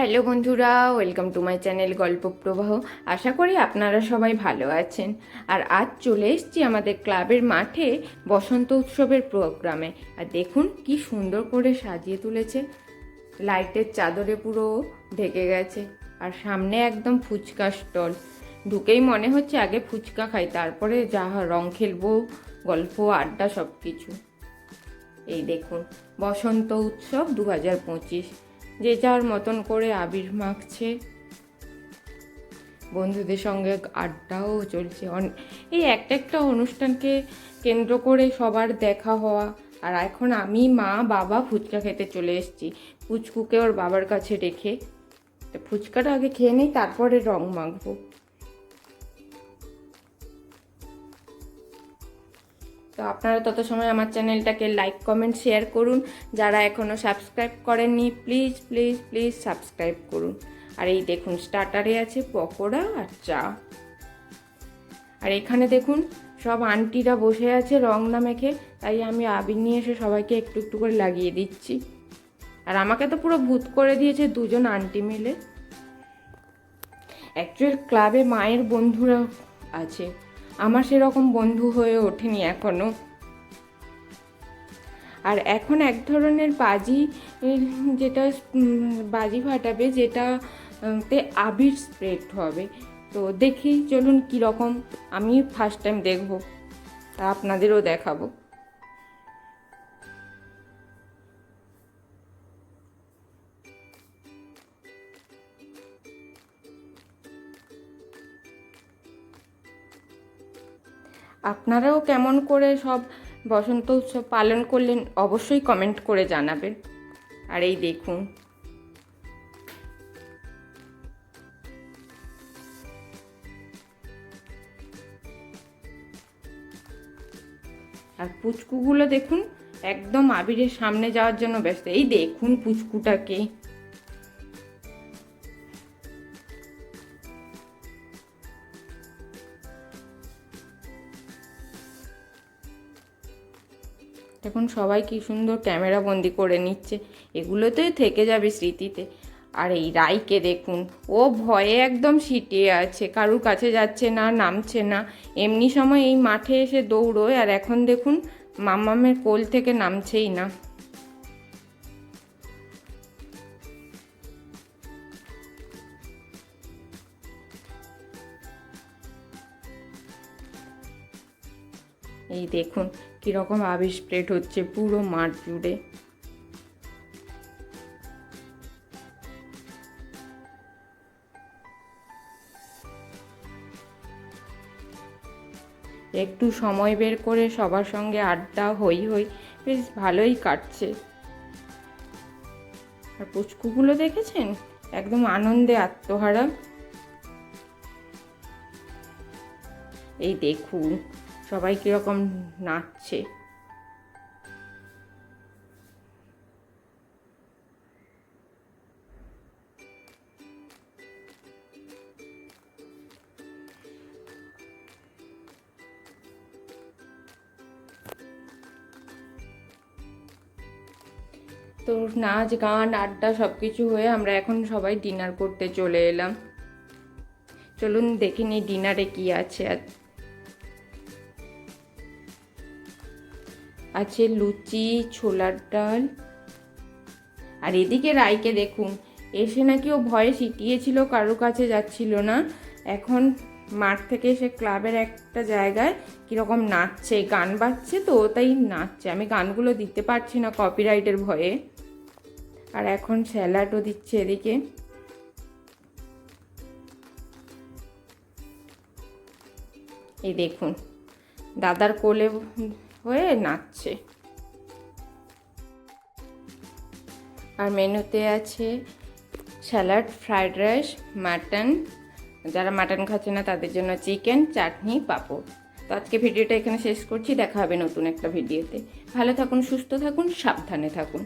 Hello বন্ধুরা, welcome to my channel গল্প প্রবাহ। আশা করি আপনারা সবাই ভালো আছেন। আর আজ চলে এসছি আমাদের ক্লাবের মাঠে বসন্ত উৎসবের প্রোগ্রামে। আর দেখুন কি সুন্দর করে সাজিয়ে তুলেছে। লাইটের চাদরে পুরো ঢেকে গেছে। আর সামনে একদম ফুচকা স্টল। ঢুকেই মনে হচ্ছে আগে ফুচকা খাই, তারপরে যা রং খেলব, গল্প, আড্ডা সব কিছু এই দেখুন, বসন্ত উৎসব দু হাজার পঁচিশ। যে যার মতন করে আবির মাখছে। বন্ধুদের সঙ্গে আড্ডাও চলছে। এই একটা একটা অনুষ্ঠানকে কেন্দ্র করে সবার দেখা হওয়া। আর এখন আমি মা, বাবা ফুচকা খেতে চলে এসেছি। পুচকুকে ওর বাবার কাছে রেখে। তো ফুচকাটা আগে খেয়ে নিই, তারপরে রং মাখবো। তো আপনারা তত সময় আমার চ্যানেলটাকে লাইক, কমেন্ট, শেয়ার করুন। যারা এখনও সাবস্ক্রাইব করেননি, প্লিজ প্লিজ প্লিজ সাবস্ক্রাইব করুন। আর এই দেখুন, স্টার্টারে আছে পকোড়া আর চা। আর এখানে দেখুন, সব আন্টিরা বসে আছে রং না মেখে, তাই আমি আবির নিয়ে এসে সবাইকে একটু একটু করে লাগিয়ে দিচ্ছি। আর আমাকে তো পুরো ভূত করে দিয়েছে দুজন আন্টি মিলে। অ্যাকচুয়াল ক্লাবে মায়ের বন্ধুরা আছে। আমার সেরকম বন্ধু হয়ে ওঠেনি এখনও আর এখন এক ধরনের বাজি যেটা বাজি ফাটাবে যেটা তে আবির স্প্রেড হবে। তো দেখি, চলুন কীরকম আমি ফার্স্ট টাইম দেখব, তা আপনাদেরও দেখাবো। আপনারাও কেমন করে সব বসন্ত উৎসব পালন করলেন অবশ্যই কমেন্ট করে জানাবেন। আর এই দেখুন। আর পুচকুগুলো দেখুন, একদম আবিরের সামনে যাওয়ার জন্য ব্যস্ত। এই দেখুন পুচকুটাকে। দেখুন, সবাই কি সুন্দর ক্যামেরা বন্দি করে নিচ্ছে। এগুলোতেই থেকে যাবে স্মৃতিতে। আর এই রাইকে দেখুন, ও ভয়ে একদম সিটিয়ে আছে, কারুর কাছে যাচ্ছে না, নামছে না। এমনি সময় এই মাঠে এসে দৌড়োয়, আর এখন দেখুন, মামামের কোল থেকে নামছেই না। এই দেখুন, কীরকম আবির স্প্রেড হচ্ছে পুরো মাঠ জুড়ে। একটু সময় বের করে সবার সঙ্গে আড্ডা হই হই, বেশ ভালোই কাটছে। আর পুচকুগুলো দেখেছেন? একদম আনন্দে আত্মহারা। এই দেখুন সবাই কীরকম নাচছে। তো নাচ, গান, আড্ডা সব কিছু হয়ে আমরা এখন সবাই ডিনার করতে চলে এলাম। চলুন দেখে নিই ডিনারে কি আছে আছে লুচি, ছোলার ডাল। আর এদিকে রাইকে দেখুন, এসে নাকি ও ভয়ে সিটিয়েছিল কারোর কাছে যাচ্ছিল না। এখন মাঠ থেকে এসে ক্লাবের একটা জায়গায় কীরকম নাচছে, গান বাজছে তো তাই নাচছে। আমি গানগুলো দিতে পারছি না কপিরাইটের ভয়ে। আর এখন স্যালাডও দিচ্ছে এদিকে। এই দেখুন, দাদার কোলে হয়ে নাচছে। আর মেনুতে আছে স্যালাড, ফ্রাইড রাইস, মাটন। যারা মাটন খাচ্ছে না, তাদের জন্য চিকেন, চাটনি, পাঁপড়। তো আজকে ভিডিওটা এখানে শেষ করছি। দেখা হবে নতুন একটা ভিডিওতে। ভালো থাকুন, সুস্থ থাকুন, সাবধানে থাকুন।